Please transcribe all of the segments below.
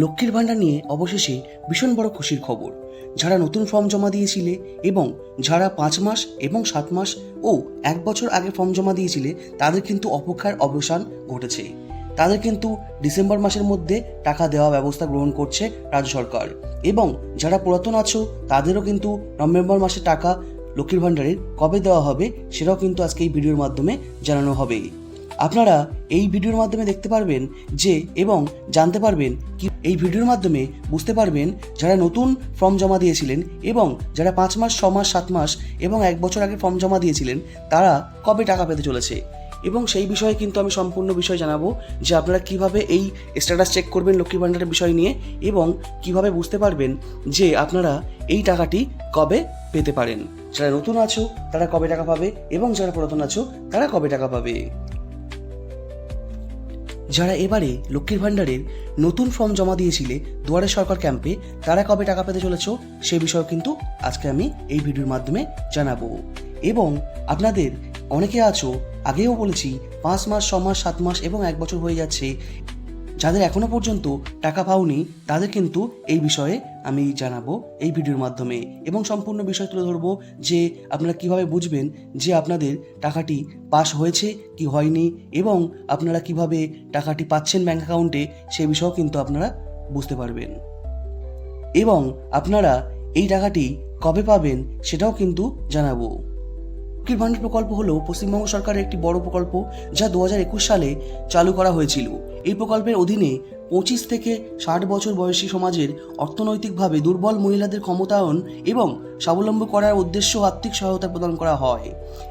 লক্ষ্মীর ভাণ্ডার নিয়ে অবশেষে ভীষণ বড় খুশির খবর। যারা নতুন ফর্ম জমা দিয়েছিলে এবং যারা পাঁচ মাস এবং সাত মাস ও এক বছর আগে ফর্ম জমা দিয়েছিলে, তাদের কিন্তু অপেক্ষার অবসান ঘটেছে। তাদের কিন্তু ডিসেম্বর মাসের মধ্যে টাকা দেওয়া ব্যবস্থা গ্রহণ করছে রাজ্য সরকার এবং যারা পুরাতন আছো, তাদেরও কিন্তু নভেম্বর মাসে টাকা লক্ষ্মীর ভাণ্ডারের কবে দেওয়া হবে, সেটাও কিন্তু আজকে এই ভিডিওর মাধ্যমে জানানো হবে। আপনারা এই ভিডিওর মাধ্যমে দেখতে পারবেন যে এবং জানতে পারবেন কি এই ভিডিওর মাধ্যমে বুঝতে পারবেন যারা নতুন ফর্ম জমা দিয়েছিলেন এবং যারা পাঁচ মাস, ছ মাস, সাত মাস এবং এক বছর আগে ফর্ম জমা দিয়েছিলেন, তারা কবে টাকা পেতে চলেছে? এবং সেই বিষয়ে কিন্তু আমি সম্পূর্ণ বিষয় জানাব যে আপনারা কীভাবে এই স্ট্যাটাস চেক করবেন লক্ষ্মী ভাণ্ডারের বিষয় নিয়ে এবং কীভাবে বুঝতে পারবেন যে আপনারা এই টাকাটি কবে পেতে পারেন। যারা নতুন আছো, তারা কবে টাকা পাবে এবং যারা পুরাতন আছো, তারা কবে টাকা পাবে? যারা এবারে লক্ষ্মীর ভাণ্ডারের নতুন ফর্ম জমা দিয়েছিলে দুয়ারে সরকার ক্যাম্পে, তারা কবে টাকা পেতে চলেছ সে বিষয়ে কিন্তু আজকে আমি এই ভিডিওর মাধ্যমে জানাব। এবং আপনাদের অনেকে আছো, আগেও বলেছি, পাঁচ মাস ছ মাস সাত মাস এবং এক বছর হয়ে যাচ্ছে। যাদের এখনও পর্যন্ত টাকা পাওনি, তাদের কিন্তু এই বিষয়ে আমি জানাব এই ভিডিওর মাধ্যমে। এবং সম্পূর্ণ বিষয় তুলে ধরবো যে আপনারা কীভাবে বুঝবেন যে আপনাদের টাকাটি পাস হয়েছে কি হয়নি এবং আপনারা কীভাবে টাকাটি পাচ্ছেন ব্যাংক অ্যাকাউন্টে, সে বিষয়েও কিন্তু আপনারা বুঝতে পারবেন। এবং আপনারা এই টাকাটি কবে পাবেন, সেটাও কিন্তু জানাব। লক্ষ্মীর ভাণ্ডার প্রকল্প হলো পশ্চিমবঙ্গ সরকারের একটি বড় প্রকল্প যা দু হাজার একুশ সালে চালু করা হয়েছিল। এই প্রকল্পের অধীনে পঁচিশ থেকে ষাট বছর বয়সী সমাজের অর্থনৈতিকভাবে দুর্বল মহিলাদের ক্ষমতায়ন এবং স্বাবলম্বী করার উদ্দেশ্য আর্থিক সহায়তা প্রদান করা হয়।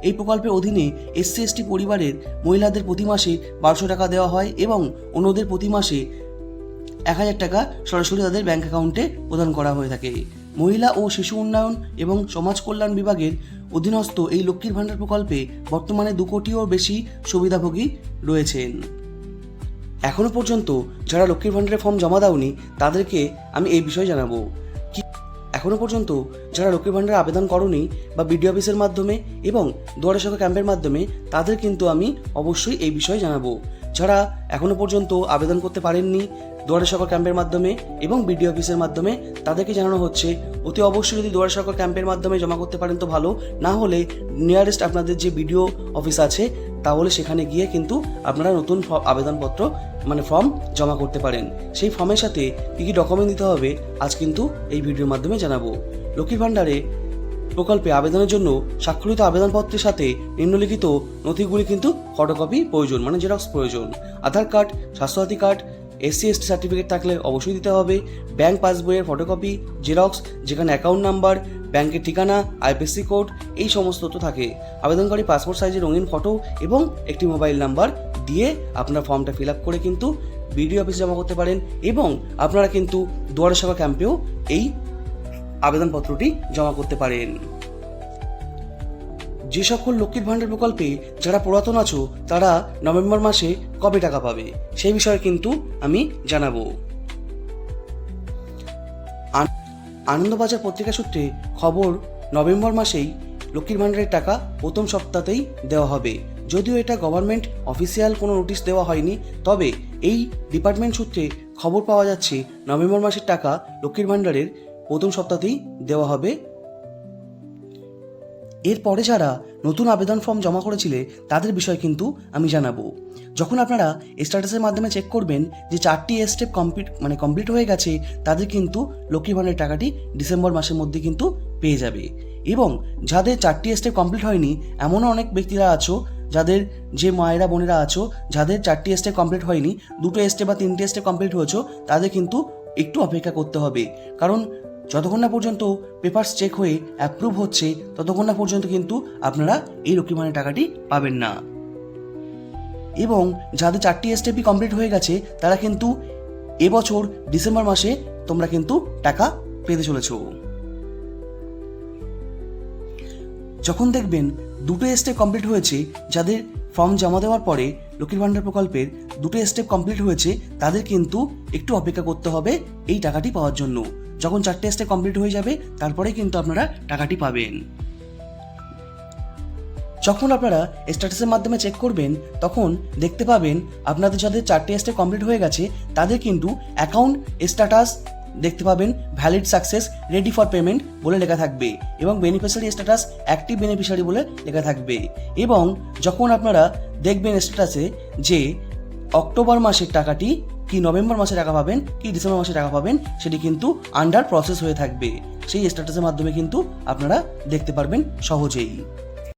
এই প্রকল্পের অধীনে এসসি, এসটি পরিবারের মহিলাদের প্রতি মাসে বারোশো টাকা দেওয়া হয় এবং অন্যদের প্রতি মাসে এক হাজার টাকা সরাসরি তাদের ব্যাংক অ্যাকাউন্টে প্রদান করা হয়ে থাকে। মহিলা ও শিশু উন্নয়ন এবং সমাজ কল্যাণ বিভাগের অধীনস্থ এই লক্ষ্মীর ভাণ্ডার প্রকল্পে বর্তমানে দু কোটিও বেশি সুবিধাভোগী রয়েছেন। এখনও পর্যন্ত যারা লক্ষ্মীর ভাণ্ডারের ফর্ম জমা দাওনি, তাদেরকে আমি এই বিষয়ে জানাব। কি এখনও পর্যন্ত যারা লক্ষ্মীর ভাণ্ডারে আবেদন করনি বা বিডিও অফিসের মাধ্যমে এবং দুয়ারে সরকার ক্যাম্পের মাধ্যমে, তাদের কিন্তু আমি অবশ্যই এই বিষয়ে জানাব। যারা এখনও পর্যন্ত আবেদন করতে পারেননি দুয়ারে সরকার ক্যাম্পের মাধ্যমে এবং বিডিও অফিসের মাধ্যমে তাদেরকে জানানো হচ্ছে, অতি অবশ্যই যদি দুয়ারে সরকার ক্যাম্পের মাধ্যমে জমা করতে পারেন তো ভালো। না হলে নিয়ারেস্ট আপনাদের যে বিডিও অফিস আছে, তাহলে সেখানে গিয়ে কিন্তু আপনারা নতুন আবেদনপত্র মানে ফর্ম জমা করতে পারেন। সেই ফর্মের সাথে কী কী ডকুমেন্ট দিতে হবে, আজ কিন্তু এই ভিডিওর মাধ্যমে জানাব। লক্ষ্মী ভাণ্ডারে প্রকল্পে আবেদনের জন্য স্বাক্ষরিত আবেদনপত্রের সাথে নিম্নলিখিত নথিগুলি কিন্তু ফটোকপি প্রয়োজন মানে জেরক্স প্রয়োজন। Aadhaar card, Swasthya Sathi card SC ST certificate থাকলে অবশ্যই দিতে হবে। ব্যাংক পাসবইয়ের ফটোকপি জেরক্স যেখানে অ্যাকাউন্ট নাম্বার ব্যাংকের ঠিকানা আইপিএসসি কোড এই সমস্ত তথ্য থাকে। আবেদনকারী পাসপোর্ট সাইজের রঙিন ফটো এবং একটি মোবাইল নাম্বার দিয়ে আপনার ফর্মটা ফিল আপ করে কিন্তু বিডিও অফিসে জমা করতে পারেন এবং আপনারা কিন্তু দুয়ারে সভা ক্যাম্পেও এই আবেদনপত্রটি জমা করতে পারেন। যে সকল লক্ষ্মীর ভাণ্ডার প্রকল্পে যারা পুরাতন আছো, তারা নভেম্বর মাসে কবে টাকা পাবে? সেই বিষয়ে কিন্তু আমি জানাব। আন- আনন্দবাজার পত্রিকা সূত্রে খবর, নভেম্বর মাসেই লক্ষ্মীর ভাণ্ডারের টাকা প্রথম সপ্তাহতেই দেওয়া হবে। যদিও এটা গভর্নমেন্ট অফিসিয়াল কোনো নোটিশ দেওয়া হয়নি, তবে এই ডিপার্টমেন্ট সূত্রে খবর পাওয়া যাচ্ছে, নভেম্বর মাসের টাকা লক্ষ্মীর ভাণ্ডারের প্রথম সপ্তাহতেই দেওয়া হবে এরপরে যারা নতুন আবেদন ফর্ম জমা করেছিলে, তাদের বিষয় কিন্তু আমি জানাব। যখন আপনারা স্ট্যাটাসের মাধ্যমে চেক করবেন যে চারটি স্টেপ কমপ্লিট মানে কমপ্লিট হয়ে গেছে, তাদের কিন্তু লক্ষ্মী ভাণ্ডারের টাকাটি ডিসেম্বর মাসের মধ্যে কিন্তু পেয়ে যাবে। এবং যাদের চারটি স্টেপ কমপ্লিট হয়নি, এমনও অনেক ব্যক্তিরা আছো, যাদের যে মায়েরা, বোনেরা আছো, যাদের চারটি স্টেপ কমপ্লিট হয়নি, দুটো স্টেপ বা তিনটে স্টেপ কমপ্লিট হয়েছো, তাদের কিন্তু একটু অপেক্ষা করতে হবে। কারণ যতক্ষণ না পর্যন্ত পেপারস চেক হয়ে অ্যাপ্রুভ হচ্ছে, ততক্ষণ না পর্যন্ত কিন্তু আপনারা এই লক্ষ্মী ভাণ্ডার টাকাটি পাবেন না। এবং যাদের চারটি স্টেপই কমপ্লিট হয়ে গেছে, তারা কিন্তু এবছর ডিসেম্বর মাসে তোমরা কিন্তু টাকা পেতে চলেছ। যখন দেখবেন দুটো স্টেপ কমপ্লিট হয়েছে, যাদের ফর্ম জমা দেওয়ার পরে লক্ষ্মীর ভাণ্ডার প্রকল্পের দুটো স্টেপ কমপ্লিট হয়েছে, তাদের কিন্তু একটু অপেক্ষা করতে হবে এই টাকাটি পাওয়ার জন্য। যখন চারটে স্টেপ কমপ্লিট হয়ে যাবে, তারপরে কিন্তু আপনারা টাকাটি পাবেন। যখন আপনারা স্ট্যাটাসের মাধ্যমে চেক করবেন, তখন দেখতে পাবেন আপনাদের যাদের চারটে স্টেপ কমপ্লিট হয়ে গেছে, তাদের কিন্তু অ্যাকাউন্ট স্ট্যাটাস দেখতে পাবেন valid success ready for payment বলে লেখা থাকবে এবং বেনিফিশিয়ারি স্ট্যাটাস অ্যাক্টিভ বেনিফিশিয়ারি বলে লেখা থাকবে এবং যখন আপনারা দেখবেন স্ট্যাটাসে যে অক্টোবর মাসের টাকাটি কি নভেম্বর মাসে টাকা পাবেন, কি ডিসেম্বর মাসে টাকা পাবেন, সেটি কিন্তু আন্ডার প্রসেস হয়ে থাকবে। সেই স্ট্যাটাসের মাধ্যমে কিন্তু আপনারা দেখতে পারবেন সহজেই।